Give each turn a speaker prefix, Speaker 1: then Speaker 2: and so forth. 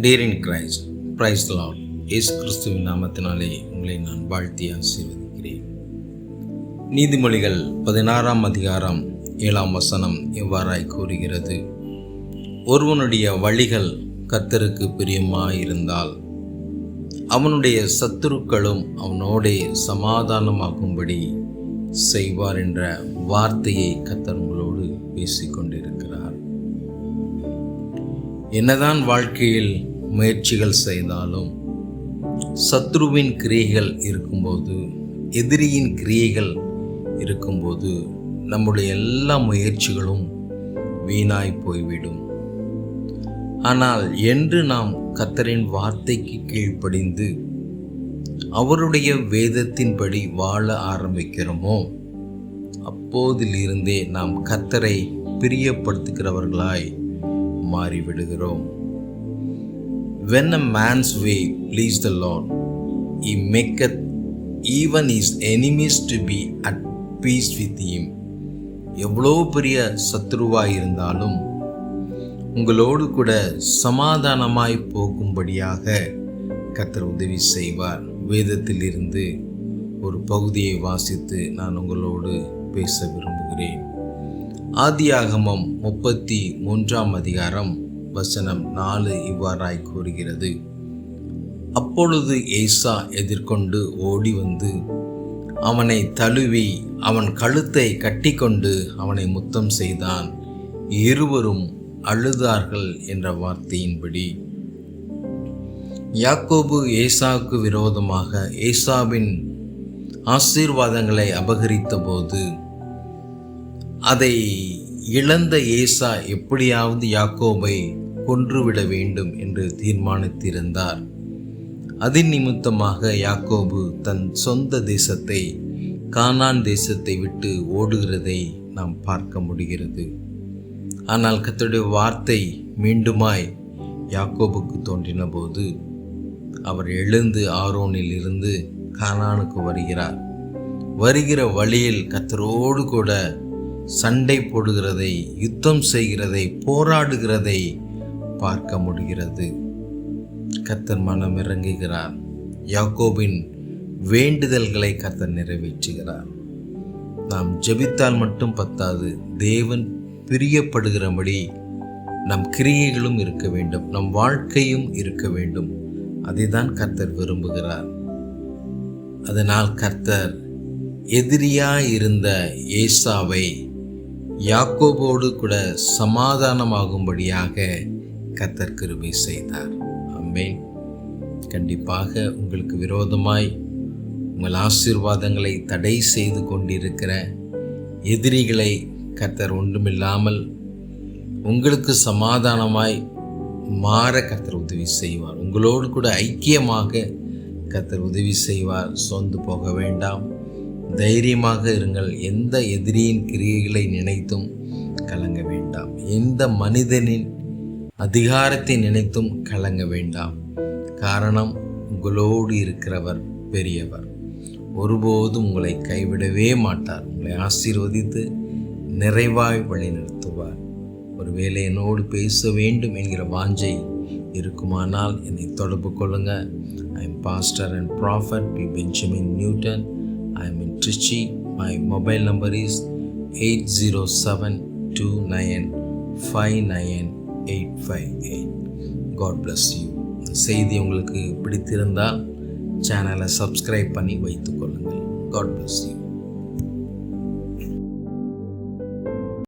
Speaker 1: டேரின் in Christ praise Lord Yesu கிறிஸ்துவின் நாமத்தினாலே உங்களை நான் வாழ்த்தி ஆசீர்வதிக்கிறேன். நீதிமொழிகள் பதினாறாம் அதிகாரம் ஏழாம் வசனம் இவ்வாறாய் கூறுகிறது? ஒருவனுடைய வழிகள் கத்தருக்கு பிரியமாயிருந்தால் அவனுடைய சத்துருக்களும் அவனோடே சமாதானமாகும்படி செய்வார் என்ற வார்த்தையை கர்த்தர் உங்களோடு பேசிக்கொண்டிருக்கிறார். என்னதான் வாழ்க்கையில் முயற்சிகள் செய்தாலும் சத்ருவின் கிரியைகள் இருக்கும்போது எதிரியின் கிரியைகள் இருக்கும்போது நம்முடைய எல்லா முயற்சிகளும் வீணாய் போய்விடும். ஆனால் என்று நாம் கத்தரின் வார்த்தைக்கு கீழ்ப்படிந்து அவருடைய வேதத்தின்படி வாழ ஆரம்பிக்கிறோமோ அப்போதிலிருந்தே நாம் கத்தரை பிரியப்படுத்துகிறவர்களாய் மாறிவிடுகிறோம் when a man's way please the Lord, he maketh even his enemies to be at peace with him எவ்வளோ பெரிய சத்ருவாக இருந்தாலும் உங்களோடு கூட சமாதானமாய் போகும்படியாக கத்தர் உதவி செய்வார். வேதத்திலிருந்து ஒரு பகுதியை வாசித்து நான் உங்களோடு பேச விரும்புகிறேன். ஆதியாகமம் முப்பத்தி மூன்றாம் அதிகாரம் வசனம் நாலு இவ்வாறாய் கூறுகிறது. அப்பொழுது ஏசா எதிர்கொண்டு ஓடி வந்து அவனை தழுவி அவன் கழுத்தை கட்டிக்கொண்டு அவனை முத்தம் செய்தான். இருவரும் அழுதார்கள் என்ற வார்த்தையின்படி. யாக்கோபு ஏசாவுக்கு விரோதமாக ஏசாவின் ஆசீர்வாதங்களை அபகரித்த போது அதை இழந்த ஏசா எப்படியாவது யாக்கோபை கொன்றுவிட வேண்டும் என்று தீர்மானித்திருந்தார். அதன் நிமித்தமாக யாக்கோபு தன் சொந்த தேசத்தை கானான் தேசத்தை விட்டு ஓடுகிறதை நாம் பார்க்க முடிகிறது. ஆனால் கத்தருடைய வார்த்தை மீண்டுமாய் யாக்கோபுக்கு தோன்றின போது அவர் எழுந்து ஆரோனில் இருந்து கானானுக்கு வருகிறார். வருகிற வழியில் கத்தரோடு கூட சண்டை போடுகிறதை யுத்தம் செய்கிறதை போராடுகிறதை பார்க்க முடிகிறது. கத்தர் மனம் இறங்குகிறார். யாக்கோபின் வேண்டுதல்களை கத்தர் நிறைவேற்றுகிறார். நாம் ஜெபித்தால் மட்டும் பத்தாது தேவன் பிரியப்படுகிறபடி நம் கிரியைகளும் இருக்க வேண்டும் நம் வாழ்க்கையும் இருக்க வேண்டும். அதை தான் கர்த்தர் விரும்புகிறார். அதனால் கர்த்தர் எதிரியாக இருந்த ஏசாவை யாக்கோபோடு கூட சமாதானமாகும்படியாக கத்தர் கிருபை செய்தார். அம்மேன் கண்டிப்பாக உங்களுக்கு விரோதமாய் உங்கள் ஆசீர்வாதங்களை தடை செய்து கொண்டிருக்கிற எதிரிகளை கத்தர் ஒன்றுமில்லாமல் உங்களுக்கு சமாதானமாய் மாற கத்தர் உதவி செய்வார். உங்களோடு கூட ஐக்கியமாக கத்தர் உதவி செய்வார். சோர்ந்து போக வேண்டாம். தைரியமாக இருங்கள். எந்த எதிரியின் கிரியைகளை நினைத்தும் கலங்க வேண்டாம். எந்த மனிதனின் அதிகாரத்தை நினைத்தும் கலங்க வேண்டாம். காரணம் உங்களோடு இருக்கிறவர் பெரியவர். ஒருபோதும் உங்களை கைவிடவே மாட்டார். உங்களை ஆசீர்வதித்து நிறைவாய் வழிநடத்துவார். ஒருவேளை என்னோடு பேச வேண்டும் என்கிற வாஞ்சை இருக்குமானால் என்னை தொடர்பு கொள்ளுங்கள் I am pastor and prophet B Benjamin Newton I am in Trichy my mobile number is eight zero seven two nine five nine eight five eight God bless you செய்தி உங்களுக்கு பிடித்திருந்தால் சேனலை சப்ஸ்கிரைப் பண்ணி வைத்துக்கொள்ளுங்கள் காட் பிளஸ் யூ